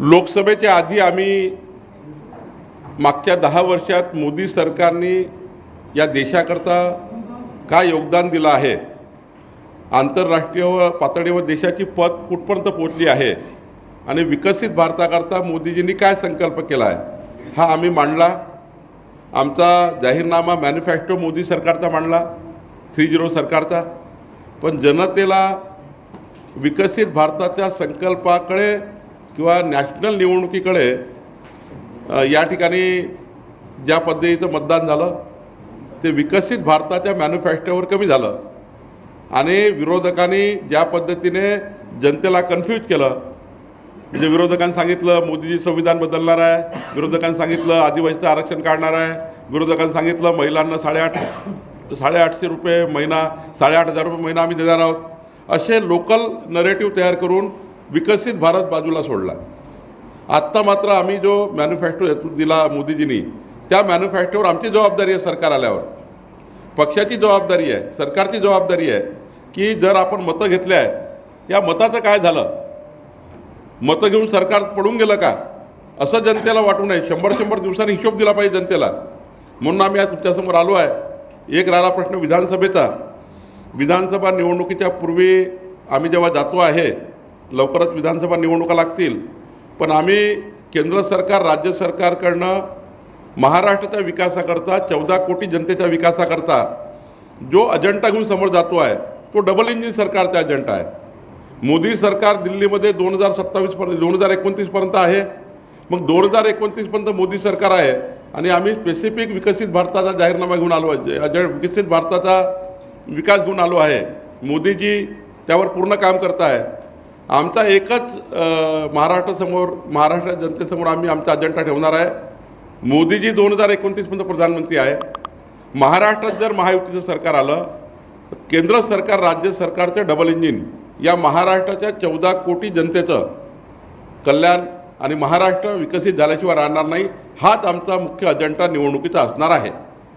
लोकसभेच्या आधी आम्ही मागच्या दहा वर्षात मोदी सरकारने या देशाकरता काय योगदान दिलं आहे? आंतरराष्ट्रीय व पातळीवर देशाची पत कुठपर्यंत पोहोचली आहे? आणि विकसित भारताकरता मोदीजींनी काय संकल्प केला आहे हा आम्ही मांडला. आमचा जाहीरनामा मॅनिफेस्टो मोदी सरकारचा मांडला थ्री झिरो सरकारचा. पण जनतेला विकसित भारताच्या संकल्पाकडे किंवा नॅशनल निवडणुकीकडे या ठिकाणी ज्या पद्धतीचं मतदान झालं ते विकसित भारताच्या मॅन्युफॅक्चरवर कमी झालं. आणि विरोधकांनी ज्या पद्धतीने जनतेला कन्फ्यूज केलं म्हणजे विरोधकांनी सांगितलं मोदीजी संविधान बदलणार आहे विरोधकांनी सांगितलं आदिवासीचं आरक्षण काढणार आहे विरोधकांनी सांगितलं महिलांना साडेआठ साडेआठशे रुपये महिना साडेआठ हजार रुपये महिना आम्ही देणार आहोत. असे लोकल नरेटिव्ह तयार करून विकसित भारत बाजूला सोडला. आत्ता मात्र आम्ही जो मॅन्युफॅक्चर दिला मोदीजींनी त्या मॅन्युफॅक्चरवर आमची जबाबदारी आहे सरकार आल्यावर. पक्षाची जबाबदारी आहे सरकारची जबाबदारी आहे की जर आपण मतं घेतले आहे या मताचं काय झालं? मतं घेऊन सरकार पडून गेलं का? असं जनतेला वाटू नये. शंभर शंभर दिवसांनी हिशोब दिला पाहिजे जनतेला. म्हणून आम्ही आज तुमच्यासमोर आलो आहे. एक राहिला प्रश्न विधानसभेचा. विधानसभा निवडणुकीच्या पूर्वी आम्ही जेव्हा जातो आहे लवकरच विधानसभा निवडणुका लागतील. पण आम्ही केंद्र सरकार राज्य सरकारकडनं महाराष्ट्राच्या विकासाकरता चौदा कोटी जनतेच्या विकासाकरता जो अजेंडा घेऊन समोर जातो आहे तो डबल इंजिन सरकारचा अजेंडा आहे. मोदी सरकार दिल्लीमध्ये दोन हजार सत्तावीसपर्यंत दोन हजार एकोणतीसपर्यंत आहे. मग दोन हजार एकोणतीसपर्यंत मोदी सरकार आहे. आणि आम्ही स्पेसिफिक विकसित भारताचा जाहीरनामा घेऊन आलो आहे. अजे विकसित भारताचा विकास घेऊन आलो आहे. मोदीजी त्यावर पूर्ण काम करत आहे आमचा एकच महाराष्ट्रासमोर महाराष्ट्र जनतेसमोर आम्ही आमचा अजेंडा ठेवणार आहे. मोदीजी दोन हजार एकोणतीसपर्यंत प्रधानमंत्री आहे. महाराष्ट्रात जर महायुतीचं सरकार आलं तर केंद्र सरकार राज्य सरकारचं डबल इंजिन या महाराष्ट्राच्या चौदा कोटी जनतेचं कल्याण आणि महाराष्ट्र विकसित झाल्याशिवाय राहणार नाही हाच आमचा मुख्य अजेंडा निवडणुकीचा असणार आहे.